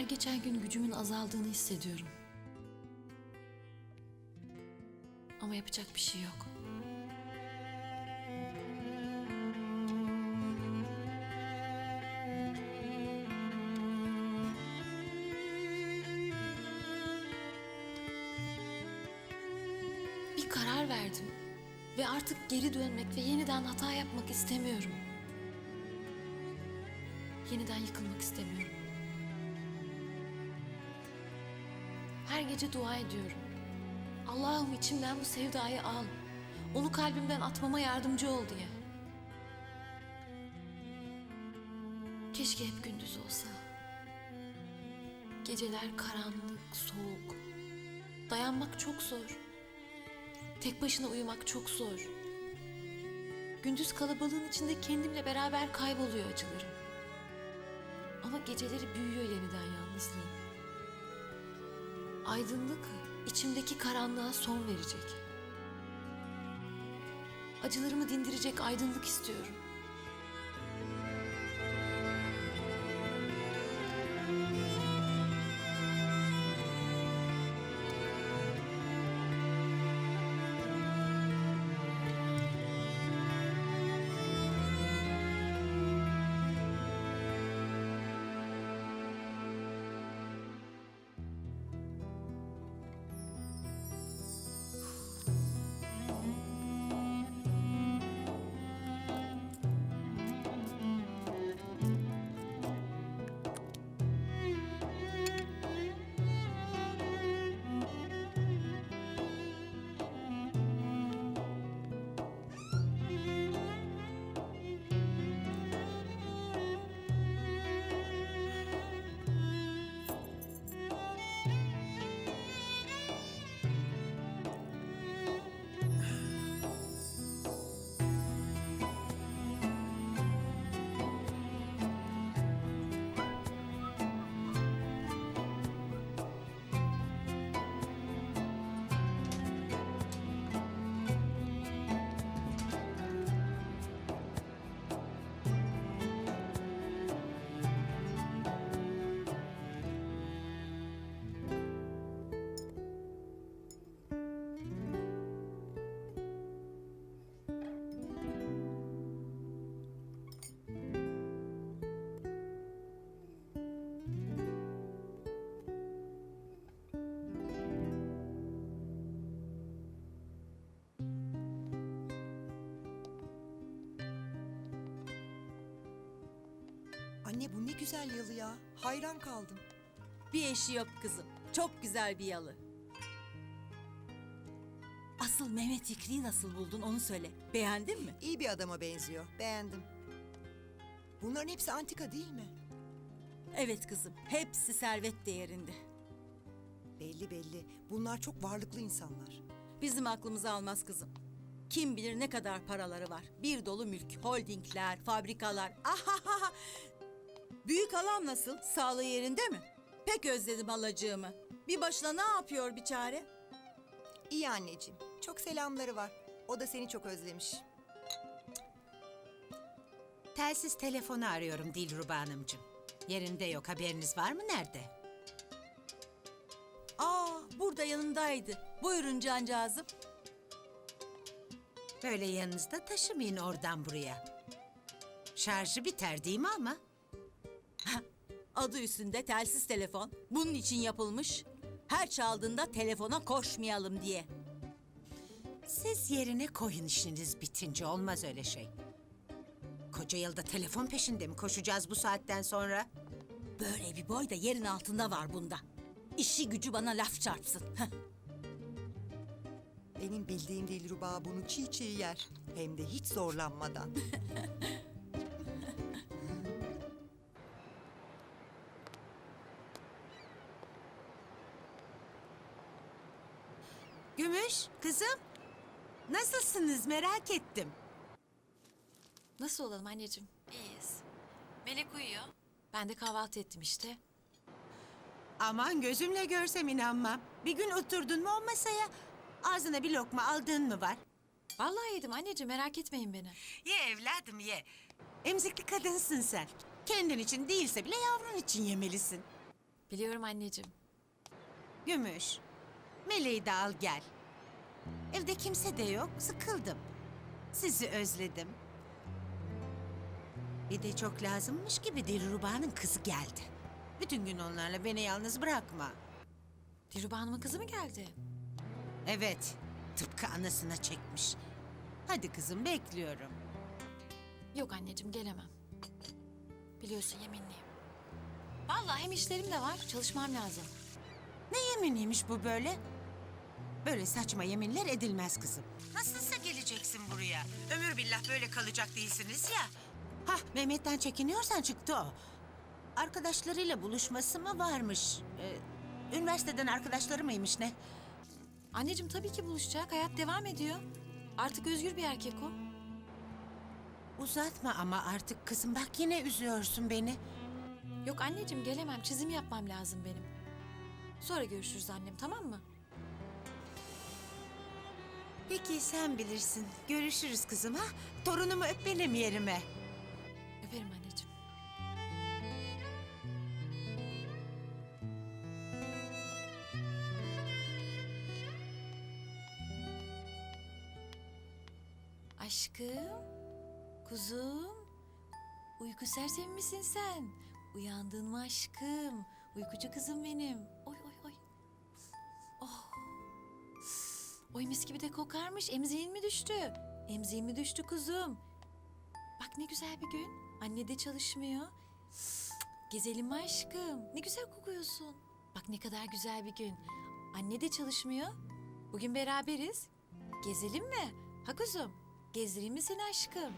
geçen gün gücümün azaldığını hissediyorum. Ama yapacak bir şey yok. Bir karar verdim ve artık geri dönmek ve yeniden hata yapmak istemiyorum. Yeniden yıkılmak istemiyorum. Her gece dua ediyorum. Allah'ım içimden bu sevdayı al. Onu kalbimden atmama yardımcı ol diye. Keşke hep gündüz olsa. Geceler karanlık, soğuk. Dayanmak çok zor. Tek başına uyumak çok zor. Gündüz kalabalığın içinde kendimle beraber kayboluyor acılarım. Ama geceleri büyüyor yeniden yalnızlığım. Aydınlık içimdeki karanlığa son verecek. Acılarımı dindirecek aydınlık istiyorum. Anne bu ne güzel yalı ya. Hayran kaldım. Bir eşi yok kızım. Çok güzel bir yalı. Asıl Mehmet Fikri'yi nasıl buldun onu söyle. Beğendin mi? İyi bir adama benziyor. Beğendim. Bunların hepsi antika değil mi? Evet kızım. Hepsi servet değerinde. Belli belli. Bunlar çok varlıklı insanlar. Bizim aklımızı almaz kızım. Kim bilir ne kadar paraları var. Bir dolu mülk, holdingler, fabrikalar. Ahaha! Büyük halam nasıl? Sağlığı yerinde mi? Pek özledim halacığımı. Bir başına ne yapıyor bir çare? İyi anneciğim. Çok selamları var. O da seni çok özlemiş. Telsiz telefonu arıyorum Dilruba Hanımcığım. Yerinde yok haberiniz var mı nerede? Aa, burada yanındaydı. Buyurun cancağızım. Böyle yanınızda taşımayın oradan buraya. Şarjı biter değil mi ama? Adı üstünde telsiz telefon. Bunun için yapılmış. Her çaldığında telefona koşmayalım diye. Siz yerine koyun işiniz bitince olmaz öyle şey. Koca yılda telefon peşinde mi koşacağız bu saatten sonra? Böyle bir boy da yerin altında var bunda. İşi gücü bana laf çarpsın. Benim bildiğim Dilruba bunu çiğ çiğ yer. Hem de hiç zorlanmadan. Gümüş, kızım. Nasılsınız merak ettim. Nasıl olalım anneciğim? İyiyiz. Melek uyuyor. Ben de kahvaltı ettim işte. Aman gözümle görsem inanmam. Bir gün oturdun mu o masaya ağzına bir lokma aldığın mı var? Vallahi yedim anneciğim merak etmeyin beni. Ye evladım ye. Emzikli kadınsın sen. Kendin için değilse bile yavrun için yemelisin. Biliyorum anneciğim. Gümüş, Meleği de al gel. Evde kimse de yok, sıkıldım. Sizi özledim. Bir de çok lazımmış gibi Dilruba'nın kızı geldi. Bütün gün onlarla beni yalnız bırakma. Dilruba Hanım'ın kızı mı geldi? Evet, tıpkı anasına çekmiş. Hadi kızım bekliyorum. Yok anneciğim gelemem. Biliyorsun yeminliyim. Vallahi hem işlerim de var. Çalışmam lazım. Ne yeminiymiş bu böyle? Böyle saçma yeminler edilmez kızım. Nasılsa geleceksin buraya. Ömür billah böyle kalacak değilsiniz ya. Hah Mehmet'ten çekiniyorsan çıktı o. Arkadaşlarıyla buluşması mı varmış? Ee, üniversiteden arkadaşları mıymış ne? Anneciğim tabii ki buluşacak. Hayat devam ediyor. Artık özgür bir erkek o. Uzatma ama artık kızım bak yine üzüyorsun beni. Yok anneciğim gelemem. Çizim yapmam lazım benim. Sonra görüşürüz annem tamam mı? Peki sen bilirsin. Görüşürüz kızım ha. Torunumu öp benim yerime. Öperim anneciğim. Aşkım, kuzum, uyku sersemi misin sen? Uyandın mı aşkım? Uykucu kızım benim. Oy mis gibi de kokarmış. Emziğin mi düştü? Emziğin mi düştü kuzum? Bak ne güzel bir gün. Anne de çalışmıyor. Gezelim mi aşkım? Ne güzel kokuyorsun. Bak ne kadar güzel bir gün. Anne de çalışmıyor. Bugün beraberiz. Gezelim mi? Ha kuzum? Gezdireyim mi seni aşkım?